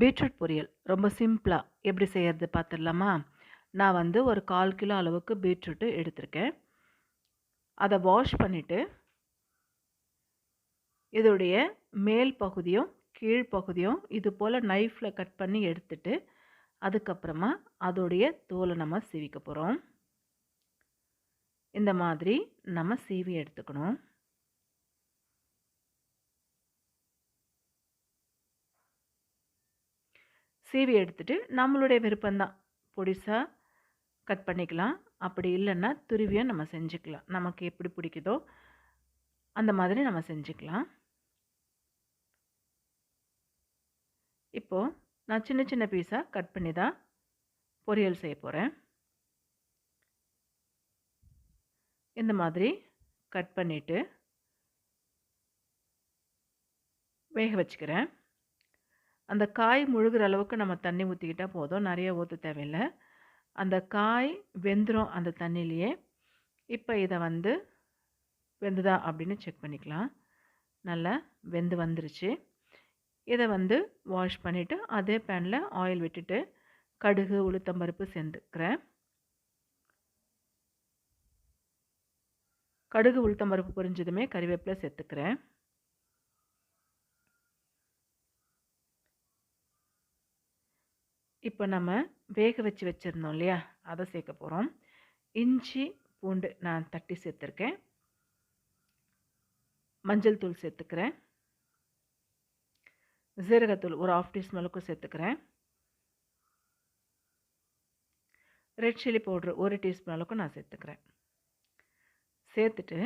Beetroot பொரியல். ரொம்ப சிம்பிளாக எப்படி செய்கிறது பார்த்துடலாமா நான் வந்து ஒரு கால் கிலோ அளவுக்கு பீட்ரூட்டு எடுத்திருக்கேன். அதை வாஷ் பண்ணிவிட்டு இதோடைய மேல் பகுதியும் கீழ் பகுதியும் இது போல் நைஃப்பில் கட் பண்ணி எடுத்துட்டு அதுக்கப்புறமா அதோடைய தோலை நம்ம சீவிக்க போகிறோம் இந்த மாதிரி நம்ம சீவி எடுத்துக்கணும். சீவி எடுத்துட்டு நம்மளுடைய விருப்பம்தான். பொடிசாக கட் பண்ணிக்கலாம். அப்படி இல்லைன்னா துருவியும் நம்ம செஞ்சுக்கலாம். நமக்கு எப்படி பிடிக்குதோ அந்த மாதிரி நம்ம செஞ்சுக்கலாம். இப்போது நான் சின்ன சின்ன பீஸாக கட் பண்ணி தான் பொரியல் செய்ய போகிறேன் இந்த மாதிரி கட் பண்ணிவிட்டு வேக வச்சுக்கிறேன். அந்த காய் முழுகிற அளவுக்கு நம்ம தண்ணி ஊற்றிக்கிட்டால் போதும். நிறைய ஊற்ற தேவையில்லை. அந்த காய் வெந்துடும் அந்த தண்ணியிலையே. இப்போ இதை வந்து வெந்துதா அப்படின்னு செக் பண்ணிக்கலாம். நல்லா வெந்து வந்துருச்சு. இதை வந்து வாஷ் பண்ணிவிட்டு அதே பேனில் ஆயில் விட்டுட்டு கடுகு உளுத்தம்பருப்பு சேர்ந்துக்கிறேன் கடுகு உளுத்தம்பருப்பு பொரிஞ்சதுமே கறிவேப்பிலை சேர்த்துக்கிறேன். இப்போ நம்ம வேக வச்சு வச்சுருந்தோம் இல்லையா? அதை சேர்க்க போகிறோம் இஞ்சி பூண்டு நான் தட்டி சேர்த்துருக்கேன். மஞ்சள் தூள் சேர்த்துக்கிறேன். ஜீரகத்தூள் ஒரு ஆஃப் டீஸ்பூன் அளவுக்கு சேர்த்துக்கிறேன். ரெட் சில்லி பவுட்ரு ஒரு டீஸ்பூன் அளவுக்கு நான் சேர்த்துக்கிறேன். சேர்த்துட்டு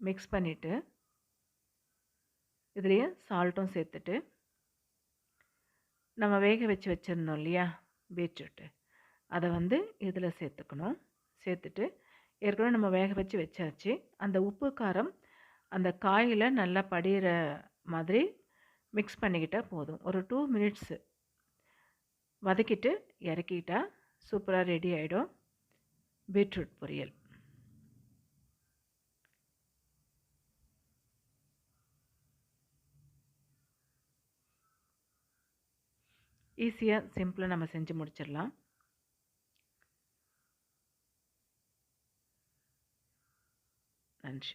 மிக்ஸ் பண்ணிவிட்டு இதுலேயே சால்ட்டும் சேர்த்துட்டு நம்ம வேக வச்சு வச்சுருந்தோம் இல்லையா? பீட்ரூட்டு. அதை வந்து இதில் சேர்த்துக்கணும். சேர்த்துட்டு ஏற்கனவே நம்ம வேக வச்சு வச்சாச்சு. அந்த உப்பு காரம் அந்த காயில் நல்லா படிகிற மாதிரி மிக்ஸ் பண்ணிக்கிட்டால் போதும். ஒரு டூ மினிட்ஸு வதக்கிட்டு இறக்கிட்டால் சூப்பராக ரெடி ஆகிடும் பீட்ரூட் பொரியல். ஈஸியாக சிம்பிளாக நம்ம செஞ்சு முடிச்சிடலாம். நன்றி.